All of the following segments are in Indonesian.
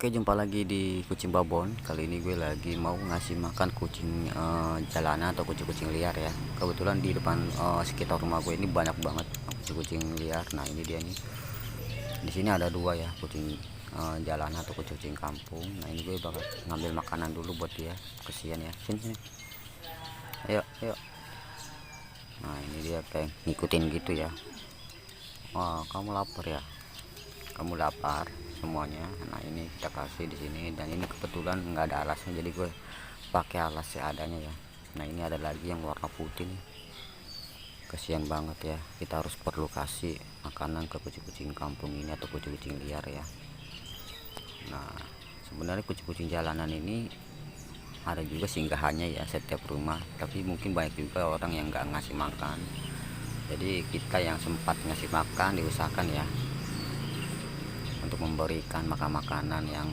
Oke jumpa lagi di kucing babon. Kali ini gue lagi mau ngasih makan kucing eh, jalanan atau kucing-kucing liar ya. Kebetulan di depan eh, sekitar rumah gue ini banyak banget kucing-kucing liar. Nah ini dia nih. Di sini ada dua ya kucing eh, jalanan atau kucing-kucing kampung. Nah ini gue bakal ngambil makanan dulu buat dia. Kesian ya. Sini sini. Ayo ayo. Nah ini dia kayak ngikutin gitu ya. Wah kamu lapar ya? Kamu lapar semuanya. Nah ini kita kasih di sini dan ini kebetulan nggak ada alasnya jadi gue pakai alas seadanya ya. Nah ini ada lagi yang warna putih nih. Kasihan banget ya kita harus perlu kasih makanan ke kucing-kucing kampung ini atau kucing-kucing liar ya. Nah sebenarnya kucing-kucing jalanan ini ada juga singgahannya ya setiap rumah. Tapi mungkin banyak juga orang yang nggak ngasih makan. Jadi kita yang sempat ngasih makan diusahakan ya untuk memberikan makan makanan yang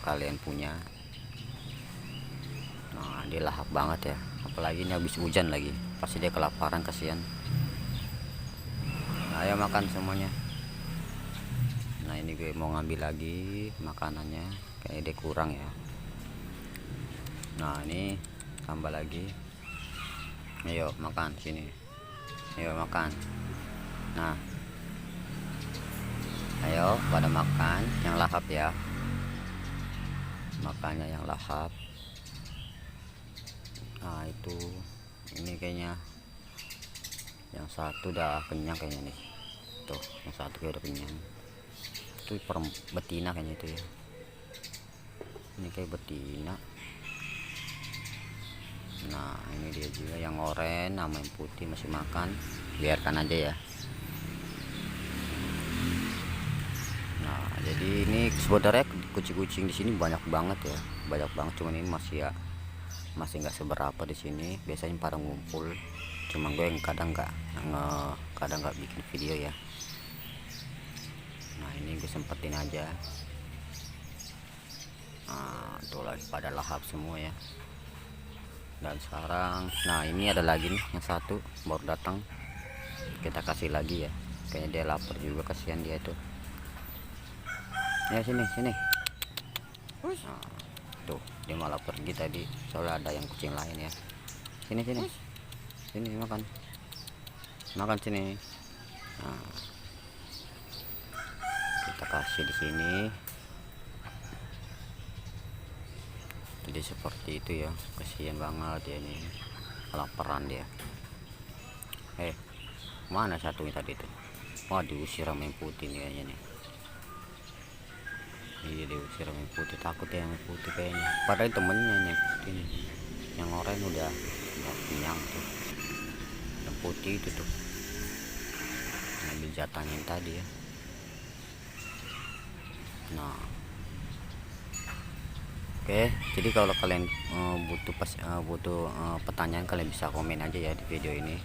kalian punya. Nah dia lahap banget ya. Apalagi ini habis hujan lagi. Pasti dia kelaparan kasihan. Nah, ayo makan semuanya. Nah ini gue mau ngambil lagi makanannya. Kayak dia kurang ya. Nah ini tambah lagi. Ayo makan sini. Ayo makan. Nah pada makan yang lahap ya. Makannya yang lahap. Nah itu ini kayaknya yang satu udah kenyang kayaknya nih. Tuh yang satu kayak udah kenyang. Itu per betina kayaknya itu ya. Ini kayak betina. Nah ini dia juga yang oranye sama yang putih masih makan. Biarkan aja ya jadi ini sebenarnya kucing-kucing di sini banyak banget ya, banyak banget. Cuman ini masih ya masih nggak seberapa di sini. Biasanya pada ngumpul. Cuma gue yang kadang nggak kadang nggak bikin video ya. Nah, ini gue sempetin aja. Nah, tuh lagi pada lahap semua ya. Dan sekarang, nah ini ada lagi nih yang satu baru datang. Kita kasih lagi ya. Kayaknya dia lapar juga kasihan dia tuh ya sini sini. Nah, tuh dia malah pergi tadi soalnya ada yang kucing lain ya. Sini sini. Sini makan. Makan sini. Nah, kita kasih di sini. Jadi seperti itu ya kasihan banget dia ini kelaparan dia. Eh mana satunya tadi tuh? Wah diusir sama yang putih nih kayaknya nih iya diusir yang putih takut ya yang putih kayaknya. Padahal temennya yang putih nih. Yang oranye udah kenyang tuh. Yang putih itu tuh. Ngambil jatahnya yang tadi ya. Nah. Oke jadi kalau kalian uh, butuh pas uh, butuh uh, pertanyaan kalian bisa komen aja ya di video ini